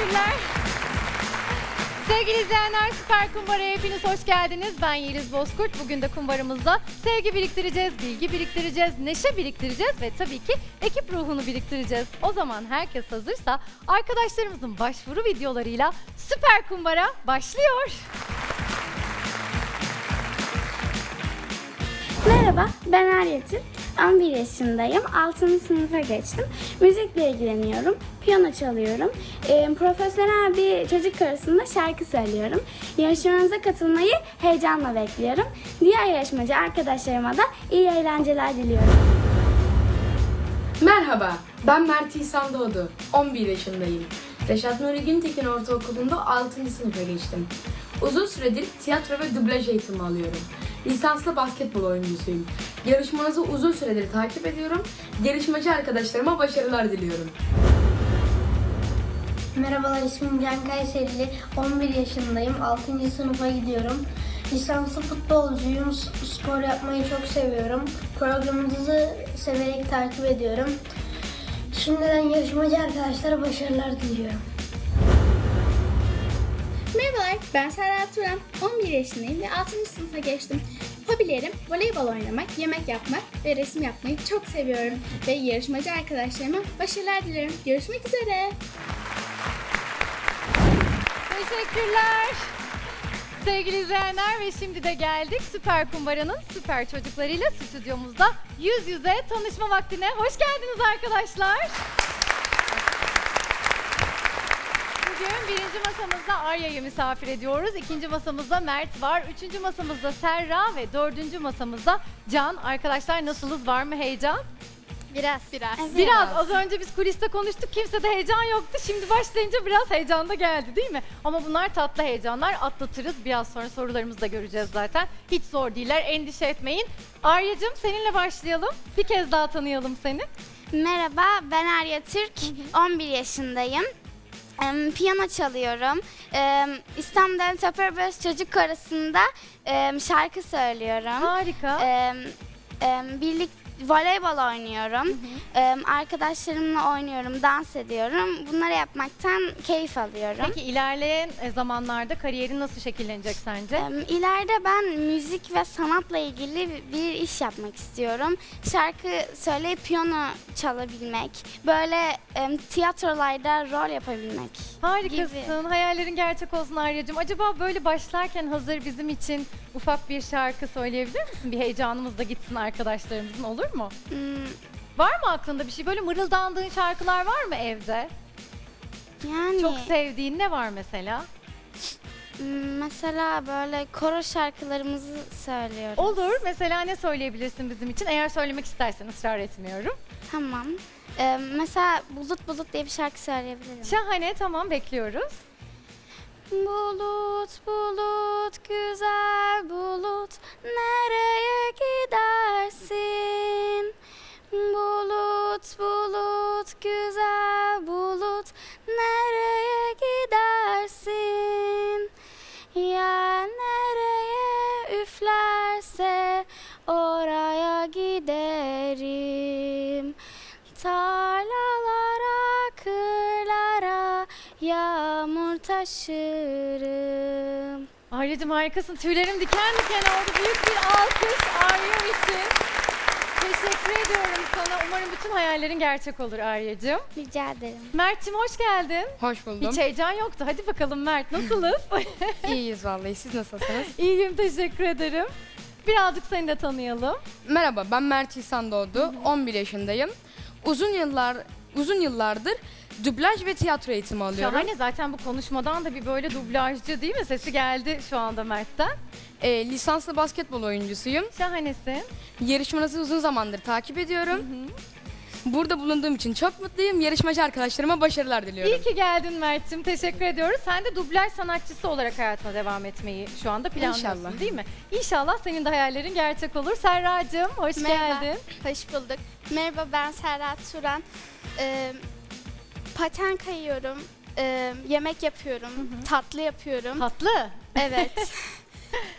Teşekkürler. Sevgili izleyenler Süper Kumbara'ya hepiniz hoş geldiniz. Ben Yeliz Bozkurt. Bugün de kumbaramızda sevgi biriktireceğiz, bilgi biriktireceğiz, neşe biriktireceğiz ve tabii ki ekip ruhunu biriktireceğiz. O zaman herkes hazırsa arkadaşlarımızın başvuru videolarıyla Süper Kumbara başlıyor. Merhaba, ben Arya. 11 yaşındayım. 6. sınıfa geçtim. Müzikle ilgileniyorum. Piyano çalıyorum. Ee, profesyonel bir çocuk arasında şarkı söylüyorum. Yarışmanıza katılmayı heyecanla bekliyorum. Diğer yarışmacı arkadaşlarıma da iyi eğlenceler diliyorum. Merhaba, ben Mert İhsan Doğdu. 11 yaşındayım. Reşat Nuri Güntekin Ortaokulu'nda 6. sınıfa geçtim. Uzun süredir tiyatro ve dublaj eğitimi alıyorum. Lisanslı basketbol oyuncusuyum. Yarışmanızı uzun süredir takip ediyorum. Yarışmacı arkadaşlarıma başarılar diliyorum. Merhabalar ismim Can Kayserili. 11 yaşındayım. 6. sınıfa gidiyorum. Lisanslı futbolcuyum. Spor yapmayı çok seviyorum. Programınızı severek takip ediyorum. Şimdiden yarışmacı arkadaşlara başarılar diliyorum. Ben Serra Turan. 11 yaşındayım ve 6. sınıfa geçtim. Hobilerim voleybol oynamak, yemek yapmak ve resim yapmayı çok seviyorum. Ve yarışmacı arkadaşlarıma başarılar dilerim. Görüşmek üzere. Teşekkürler. Sevgili izleyenler ve şimdi de geldik Süper Kumbara'nın süper çocuklarıyla stüdyomuzda yüz yüze tanışma vaktine. Hoş geldiniz arkadaşlar. Bugün birinci masamızda Arya'yı misafir ediyoruz. İkinci masamızda Mert var. Üçüncü masamızda Serra ve dördüncü masamızda Can. Arkadaşlar nasılız? Var mı heyecan? Biraz. Biraz. Biraz az önce biz kuliste konuştuk. Kimse de heyecan yoktu. Şimdi başlayınca biraz heyecan da geldi değil mi? Ama bunlar tatlı heyecanlar. Atlatırız. Biraz sonra sorularımızı da göreceğiz zaten. Hiç zor değiller. Endişe etmeyin. Arya'cığım seninle başlayalım. Bir kez daha tanıyalım seni. Merhaba, ben Arya Türk. 11 yaşındayım. Piyano çalıyorum. İstanbul Devlet Opera Çocuk Korosunda şarkı söylüyorum. Harika. Em, em, birlik voleybol oynuyorum. Em, arkadaşlarımla oynuyorum, dans ediyorum. Bunları yapmaktan keyif alıyorum. Peki ilerleyen e, zamanlarda kariyerin nasıl şekillenecek sence? İleride ben müzik ve sanatla ilgili bir iş yapmak istiyorum. Şarkı söyleyip piyano çalabilmek, böyle tiyatrolarda rol yapabilmek. Harikasın. Hayallerin gerçek olsun Arya'cığım. Acaba böyle başlarken hazır bizim için ufak bir şarkı söyleyebilir misin? Bir heyecanımız da gitsin arkadaşlarımızın olur mu? Hmm, Var mı aklında bir şey? Böyle mırıldandığın şarkılar var mı evde? yani Çok sevdiğin ne var mesela? hmm, mesela böyle koro şarkılarımızı söylüyoruz. Olur. Mesela ne söyleyebilirsin bizim için? Eğer söylemek istersen ısrar etmiyorum. Tamam. Em, mesela Bulut Bulut diye bir şarkı söyleyebilirim. Şahane. Tamam bekliyoruz. Bulut bulut güzel bulut taşırım. Arya'cığım harikasın. Tüylerim diken diken oldu. Büyük bir alkış Arya için. Teşekkür ediyorum sana. Umarım bütün hayallerin gerçek olur Arya'cığım. Rica ederim. Mert'cim hoş geldin. Hoş buldum. Hiç heyecan yoktu. Hadi bakalım Mert nasılız? İyiyiz vallahi. Siz nasılsınız? İyiyim teşekkür ederim. Birazcık seni de tanıyalım. Merhaba ben Mert İhsan Doğdu. 11 yaşındayım. Uzun yıllar uzun yıllardır dublaj ve tiyatro eğitimi alıyorum. Şahane zaten bu konuşmadan da bir böyle dublajcı değil mi? Sesi geldi şu anda Mert'ten. Ee, lisanslı basketbol oyuncusuyum. Şahanesin. Yarışmanızı uzun zamandır takip ediyorum. Burada bulunduğum için çok mutluyum. Yarışmacı arkadaşlarıma başarılar diliyorum. İyi ki geldin Mert'cim. Teşekkür ediyoruz. Sen de dublaj sanatçısı olarak hayatına devam etmeyi şu anda planlıyorsun İnşallah. değil mi? İnşallah senin de hayallerin gerçek olur. Serracığım hoş Merhaba. geldin. Hoş bulduk. Merhaba, ben Serra Turan. Ee, paten kayıyorum. Ee, yemek yapıyorum. Tatlı yapıyorum. Tatlı. Evet.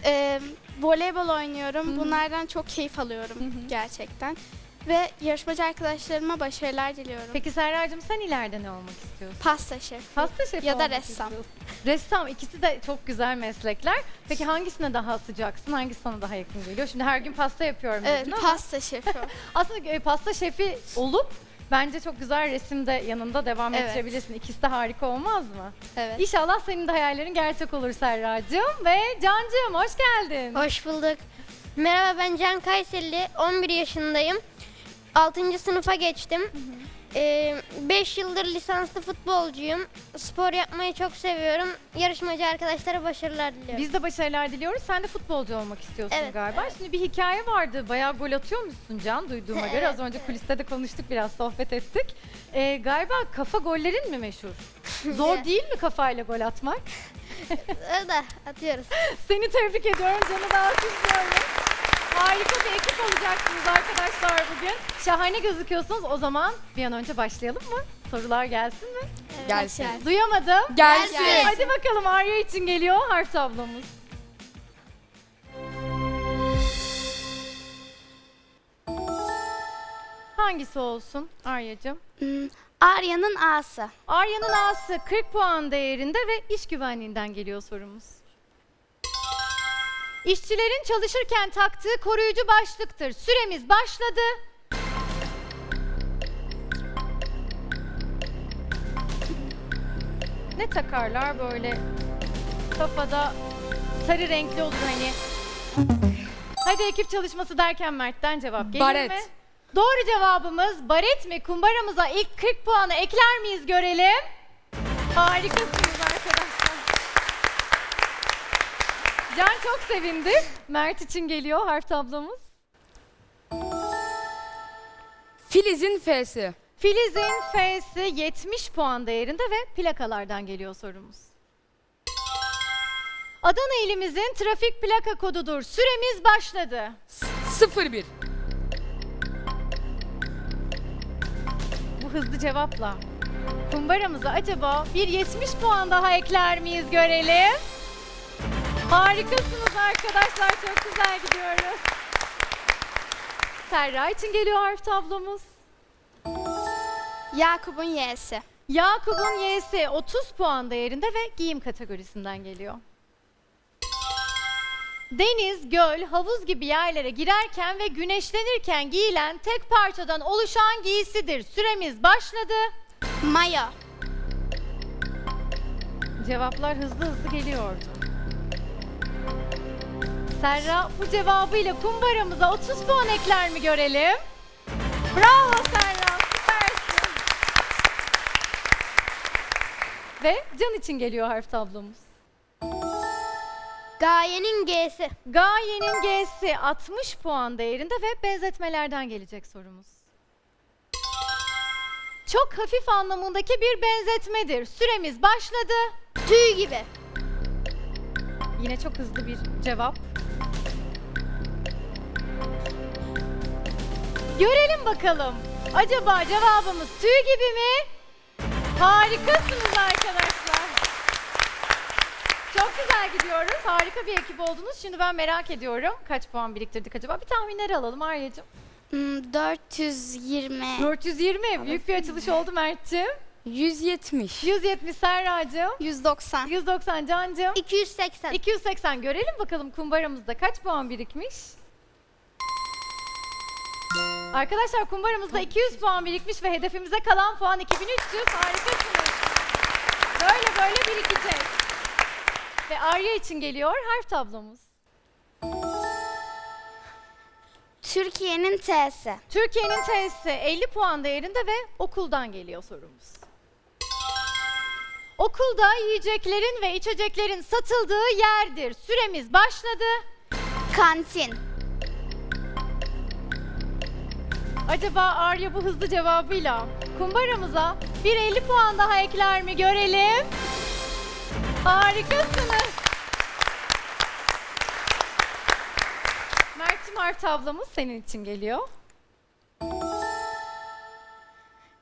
Ee, voleybol oynuyorum. Bunlardan çok keyif alıyorum gerçekten. ve yarışmacı arkadaşlarıma başarılar diliyorum. Peki Serracığım sen ileride ne olmak istiyorsun? Pasta şefi. Pasta şefi Ya da olmak ressam. istiyorsun. Ressam ikisi de çok güzel meslekler. Peki hangisine daha sıcaksın? Hangisi sana daha yakın geliyor? Şimdi her gün pasta yapıyorum Evet, dedin ama pasta şefi. aslında e, pasta şefi olup bence çok güzel resimde yanında devam Evet. ettirebilirsin. İkisi de harika olmaz mı? evet. İnşallah senin de hayallerin gerçek olur Serracığım ve Cancığım hoş geldin. Hoş bulduk. Merhaba ben Can Kayserili. 11 yaşındayım. 6. sınıfa geçtim. 5 yıldır lisanslı futbolcuyum. Spor yapmayı çok seviyorum. Yarışmacı arkadaşlara başarılar diliyorum. Biz de başarılar diliyoruz. Sen de futbolcu olmak istiyorsun Evet. galiba. Şimdi bir hikaye vardı. Bayağı gol atıyor musun Can duyduğuma göre? Az önce kuliste de konuştuk biraz sohbet ettik. Ee, galiba kafa gollerin mi meşhur? Zor değil mi kafayla gol atmak? Öyle atıyoruz. Seni tebrik ediyorum. Canı da alkışlıyorum. Harika bir ekip olacaksınız arkadaşlar bugün. Şahane gözüküyorsunuz. O zaman bir an önce başlayalım mı? Sorular gelsin mi? Gelsin. Duyamadım. Gelsin. Hadi bakalım Arya için geliyor harf tablomuz. Hangisi olsun Arya'cığım? Hmm, Arya'nın A'sı. Arya'nın A'sı 40 puan değerinde ve iş güvenliğinden geliyor sorumuz. İşçilerin çalışırken taktığı koruyucu başlıktır. Süremiz başladı. Ne takarlar böyle kafada sarı renkli olur hani. Hadi ekip çalışması derken Mert'ten cevap gelir Baret. mi? Doğru cevabımız baret mi? Kumbaramıza ilk 40 puanı ekler miyiz görelim. Harikasınız arkadaşlar. Can çok sevindi. Mert için geliyor harf tablomuz. Filiz'in F'si. Filiz'in F'si 70 puan değerinde ve plakalardan geliyor sorumuz. Adana ilimizin trafik plaka kodudur. Süremiz başladı. 01. Bu hızlı cevapla. Kumbaramıza acaba bir 70 puan daha ekler miyiz görelim. Harikasınız arkadaşlar. Çok güzel gidiyoruz. Serra için geliyor harf tablomuz. Yakup'un Y'si. Yakup'un Y'si 30 puan değerinde ve giyim kategorisinden geliyor. Deniz, göl, havuz gibi yerlere girerken ve güneşlenirken giyilen tek parçadan oluşan giysidir. Süremiz başladı. Mayo. Cevaplar hızlı hızlı geliyordu. Serra bu cevabıyla kumbaramıza 30 puan ekler mi görelim? Bravo Serra, süpersin. Ve Can için geliyor harf tablomuz. Gayenin G'si. Gaye'nin G'si 60 puan değerinde ve benzetmelerden gelecek sorumuz. Çok hafif anlamındaki bir benzetmedir. Süremiz başladı. Tüy gibi. Yine çok hızlı bir cevap. Görelim bakalım. Acaba cevabımız tüy gibi mi? Harikasınız arkadaşlar. Çok güzel gidiyoruz. Harika bir ekip oldunuz. Şimdi ben merak ediyorum. Kaç puan biriktirdik acaba? Bir tahminleri alalım Arya'cığım. Hmm, 420. 420. Büyük bir açılış oldu Mert'ciğim. 170. 170 Serracığım. 190. 190 Cancığım. 280. 280 görelim bakalım kumbaramızda kaç puan birikmiş? Arkadaşlar kumbaramızda 200 puan birikmiş ve hedefimize kalan puan 2300. Harikasınız. Böyle böyle birikecek. Ve Arya için geliyor harf tablomuz. Türkiye'nin T'si. Türkiye'nin T'si 50 puan değerinde ve okuldan geliyor sorumuz. Okulda yiyeceklerin ve içeceklerin satıldığı yerdir. Süremiz başladı. Kantin. Acaba Arya bu hızlı cevabıyla kumbaramıza bir 50 puan daha ekler mi görelim. Harikasınız. Mert'im harf tablomuz senin için geliyor.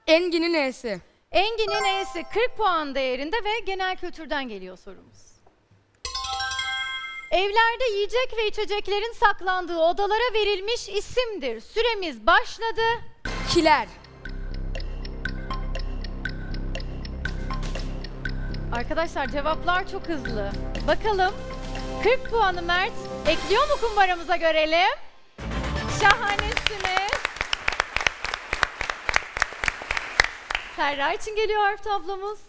Engin'in E'si. Engin'in E'si 40 puan değerinde ve genel kültürden geliyor sorumuz. evlerde yiyecek ve içeceklerin saklandığı odalara verilmiş isimdir. Süremiz başladı. Kiler. Arkadaşlar cevaplar çok hızlı. Bakalım 40 puanı Mert ekliyor mu kumbaramıza görelim. Şahanesiniz. Serra için geliyor harf tablomuz.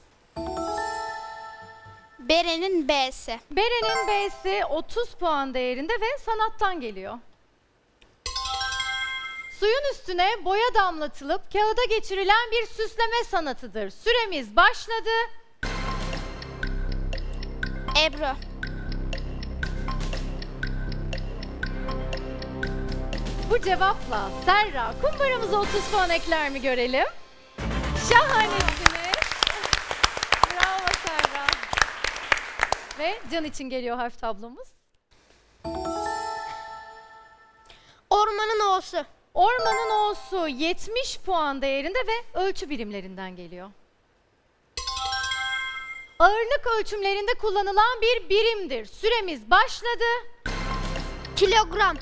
Beren'in B'si. Beren'in B'si 30 puan değerinde ve sanattan geliyor. Suyun üstüne boya damlatılıp kağıda geçirilen bir süsleme sanatıdır. Süremiz başladı. Ebru. Bu cevapla Serra kumbaramıza 30 puan ekler mi görelim? Şahanesiniz. Bravo Serra. Ve Can için geliyor harf tablomuz. Ormanın O'su. Ormanın O'su 70 puan değerinde ve ölçü birimlerinden geliyor. Ağırlık ölçümlerinde kullanılan bir birimdir. Süremiz başladı. Kilogram.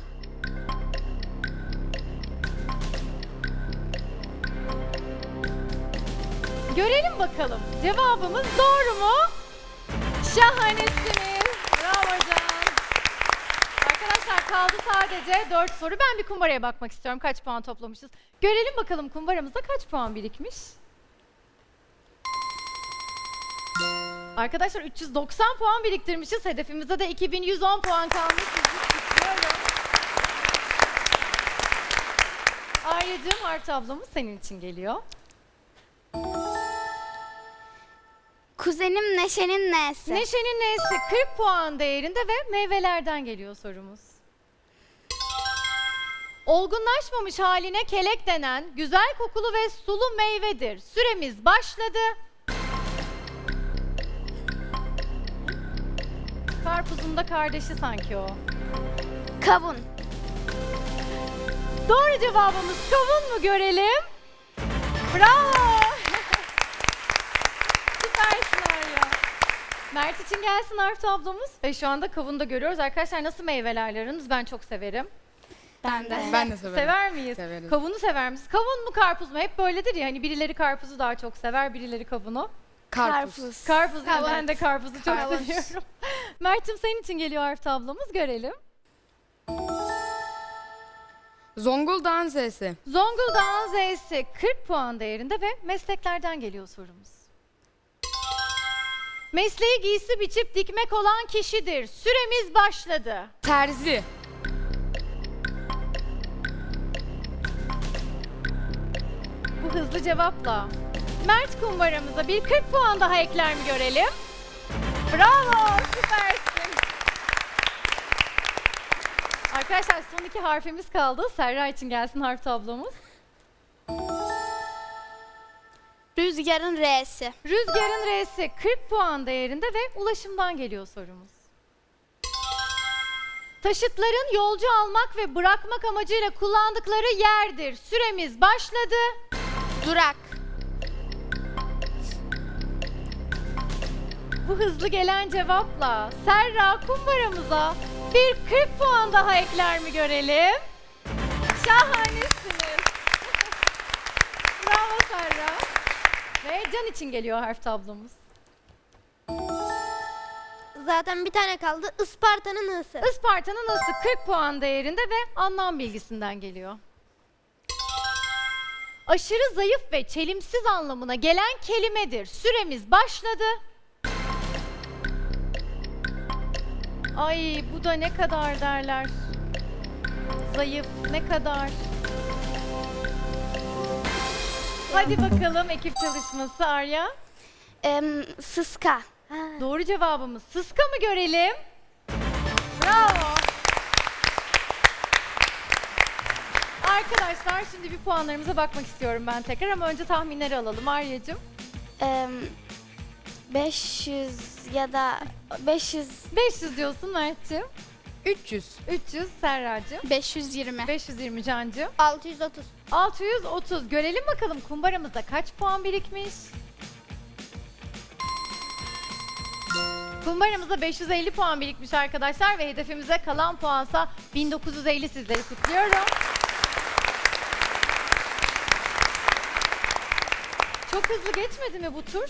Görelim bakalım. Cevabımız doğru mu? Şahanesiniz. Bravo Can. Arkadaşlar kaldı sadece 4 soru. Ben bir kumbaraya bakmak istiyorum. Kaç puan toplamışız? Görelim bakalım kumbaramızda kaç puan birikmiş? Arkadaşlar 390 puan biriktirmişiz. Hedefimizde de 2110 puan kalmış. Arya'cığım harf tablomuz senin için geliyor. Kuzenim Neşe'nin N'si. Neşe'nin N'si 40 puan değerinde ve meyvelerden geliyor sorumuz. Olgunlaşmamış haline kelek denen güzel kokulu ve sulu meyvedir. Süremiz başladı. Karpuzun da kardeşi sanki o. Kavun. Doğru cevabımız kavun mu görelim? Bravo! Süpersin Arya. Mert için gelsin harf tablomuz. Ve şu anda kavunu da görüyoruz. Arkadaşlar nasıl meyvelerle aranız? Ben çok severim. Ben de. Ben de severim. Sever miyiz? Severiz. Kavunu sever misiniz? Kavun mu karpuz mu? Hep böyledir ya. Hani birileri karpuzu daha çok sever, birileri kavunu. Karpuz. Karpuz yani Evet. ben de karpuzu çok Karpuz. seviyorum. Mert'im senin için geliyor harf tablomuz. Görelim. Zonguldak'ın Z'si. Zonguldak'ın Z'si 40 puan değerinde ve mesleklerden geliyor sorumuz. Mesleği giysi biçip dikmek olan kişidir. Süremiz başladı. Terzi. Bu hızlı cevapla Mert kumbaramıza bir 40 puan daha ekler mi görelim? Bravo, süpersin. Arkadaşlar son iki harfimiz kaldı. Serra için gelsin harf tablomuz. Rüzgar'ın R'si. Rüzgar'ın R'si 40 puan değerinde ve ulaşımdan geliyor sorumuz. Taşıtların yolcu almak ve bırakmak amacıyla kullandıkları yerdir. Süremiz başladı. Durak. Bu hızlı gelen cevapla Serra kumbaramıza bir 40 puan daha ekler mi görelim? Şahanesiniz. Bravo Serra. Ve Can için geliyor harf tablomuz. Zaten bir tane kaldı. Isparta'nın I'sı. Isparta'nın ısı 40 puan değerinde ve anlam bilgisinden geliyor. Aşırı zayıf ve çelimsiz anlamına gelen kelimedir. Süremiz başladı. Ay bu da ne kadar derler. Zayıf ne kadar. Hadi bakalım ekip çalışması Arya. Em, sıska. Doğru cevabımız sıska mı görelim? Bravo. Arkadaşlar şimdi bir puanlarımıza bakmak istiyorum ben tekrar ama önce tahminleri alalım Arya'cığım. Em, 500 ya da 500 500 diyorsun Mert'ciğim. 300. 300 Serracığım. 520. 520 Cancığım. 630. 630 görelim bakalım kumbaramızda kaç puan birikmiş? Kumbaramıza 550 puan birikmiş arkadaşlar ve hedefimize kalan puansa 1950 sizleri kutluyorum. Çok hızlı geçmedi mi bu tur?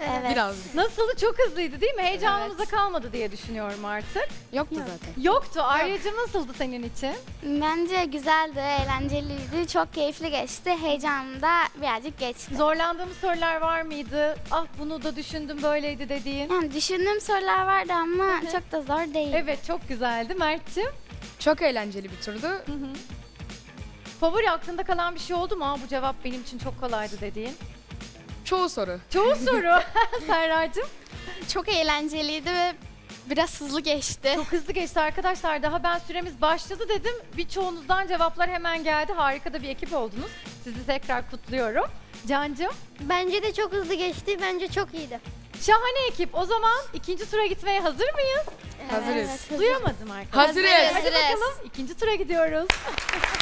Evet. Biraz. Nasıldı? Çok hızlıydı değil mi? Heyecanımıza kalmadı diye düşünüyorum artık. Yoktu zaten. Yoktu. Ayrıca nasıldı senin için? Bence güzeldi, eğlenceliydi, çok keyifli geçti. Heyecanım da birazcık geçti. Zorlandığımız sorular var mıydı? Ah bunu da düşündüm böyleydi dediğin. Yani düşündüğüm sorular vardı ama çok da zor değil. Evet çok güzeldi Mert'ciğim. Çok eğlenceli bir turdu. Favori aklında kalan bir şey oldu mu? Aa, bu cevap benim için çok kolaydı dediğin. Çoğu soru. Çoğu soru. Serracığım. Çok eğlenceliydi ve biraz hızlı geçti. Çok hızlı geçti arkadaşlar. Daha ben süremiz başladı dedim. Birçoğunuzdan cevaplar hemen geldi. Harika da bir ekip oldunuz. Sizi tekrar kutluyorum. Cancığım. Bence de çok hızlı geçti. Bence çok iyiydi. Şahane ekip. O zaman ikinci tura gitmeye hazır mıyız? Hazırız. Duyamadım arkadaşlar. Hazırız. Hadi bakalım ikinci tura gidiyoruz.